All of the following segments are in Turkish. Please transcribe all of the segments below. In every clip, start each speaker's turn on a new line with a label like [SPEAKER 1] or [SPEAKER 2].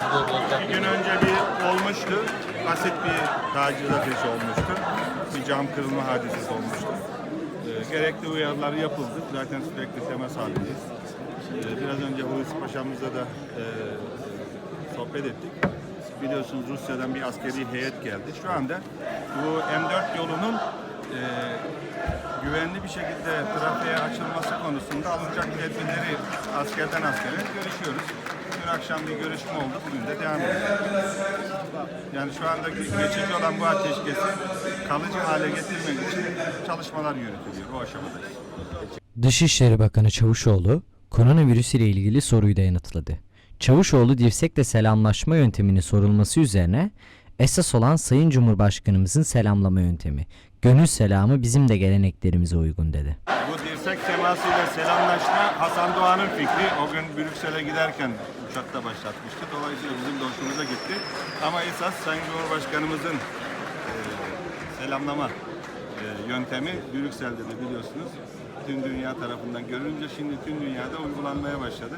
[SPEAKER 1] Bir gün önce bir olmuştu. Basit bir taciz ateşi olmuştu. Bir cam kırılma hadisesi olmuştu. Ee, gerekli uyarılar yapıldı. Zaten sürekli temas halindeyiz. Ee, biraz önce Hulusi Paşa'mızla da e, sohbet ettik. Biliyorsunuz Rusya'dan bir askeri heyet geldi. Şu anda bu M4 yolunun e, güvenli bir şekilde trafiğe açılması konusunda alınacak tedbirleri askerden askere görüşüyoruz. Akşam bir görüşme oldu, bugün de devam ediyor. Yani şu anda geçici olan bu ateşkesi kalıcı hale getirmek için çalışmalar yürütülüyor. O aşamadayız.
[SPEAKER 2] Dışişleri Bakanı Çavuşoğlu, koronavirüs ile ilgili soruyu da yanıtladı. Çavuşoğlu dirsekle selamlaşma yöntemini sorulması üzerine esas olan Sayın Cumhurbaşkanımızın selamlama yöntemi. Gönül selamı bizim de geleneklerimize uygun dedi.
[SPEAKER 1] Bu dirsek temasıyla selamlaşma Hasan Doğan'ın fikri. O gün Brüksel'e giderken uçakta başlatmıştı. Dolayısıyla bizim de hoşumuza gitti. Ama esas Sayın Cumhurbaşkanımızın e, selamlama e, yöntemi Brüksel'de de biliyorsunuz. Tüm dünya tarafından görülünce şimdi tüm dünyada uygulanmaya başladı.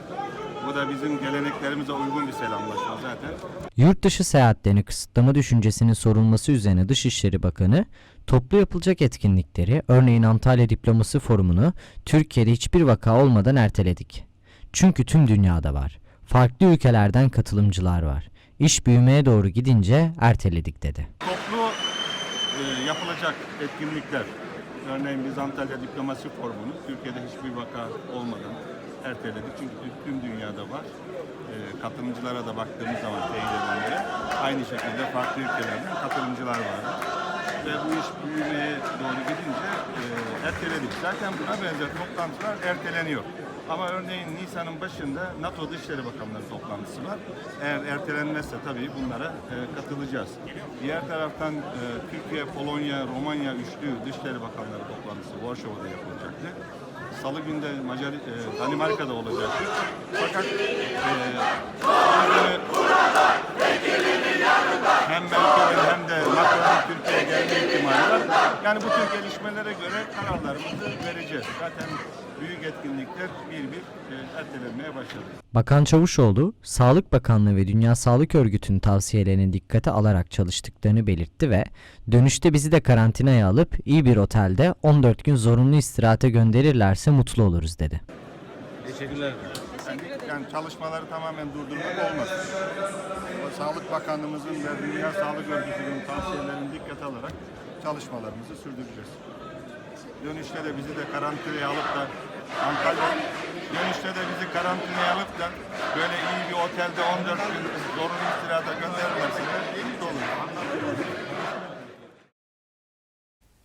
[SPEAKER 1] Bu da bizim geleneklerimize uygun bir selamlaşma zaten.
[SPEAKER 2] Yurt dışı seyahatlerini kısıtlama düşüncesinin sorulması üzerine Dışişleri Bakanı, toplu yapılacak etkinlikleri, örneğin Antalya Diplomasi Forumu'nu Türkiye'de hiçbir vaka olmadan erteledik. Çünkü tüm dünyada var. Farklı ülkelerden katılımcılar var. İş büyümeye doğru gidince erteledik dedi.
[SPEAKER 1] Yapılacak etkinlikler, örneğin biz Antalya Diplomasi Forumu'nu Türkiye'de hiçbir vaka olmadan erteledik. Çünkü tüm dünyada var. E, katılımcılara da baktığımız zaman teyit edenlere aynı şekilde farklı ülkelerden katılımcılar var. Ve bu iş büyümeye doğru gidince e, erteledik. Zaten buna benzer toplantılar erteleniyor. Ama örneğin Nisan'ın başında NATO Dışişleri Bakanları toplantısı var. Eğer ertelenmezse tabii bunlara e, katılacağız. Diğer taraftan e, Türkiye, Polonya, Romanya üçlü Dışişleri Bakanları toplantısı Varşova'da yapılacaktı. Salı günde Macar, e, Danimarka'da olacaktı. Fakat e, Gelme ihtimali var. Yani bu tür gelişmelere göre kararlarımızı vereceğiz. Zaten büyük etkinlikler bir bir e, ertelenmeye başladı.
[SPEAKER 2] Bakan Çavuşoğlu, Sağlık Bakanlığı ve Dünya Sağlık Örgütü'nün tavsiyelerini dikkate alarak çalıştıklarını belirtti ve dönüşte bizi de karantinaya alıp iyi bir otelde 14 gün zorunlu istirahate gönderirlerse mutlu oluruz dedi.
[SPEAKER 3] Teşekkürler.
[SPEAKER 1] Yani, yani çalışmaları tamamen durdurmak olmaz. Sağlık Bakanlığımızın ve Dünya Sağlık Örgütü'nün tavsiyelerini dikkate alarak çalışmalarımızı sürdüreceğiz. Dönüşte de bizi de karantinaya alıp da Antalya dönüşte de bizi karantinaya alıp da böyle iyi bir otelde 14 gün zorunlu istirahata gönderirlerse de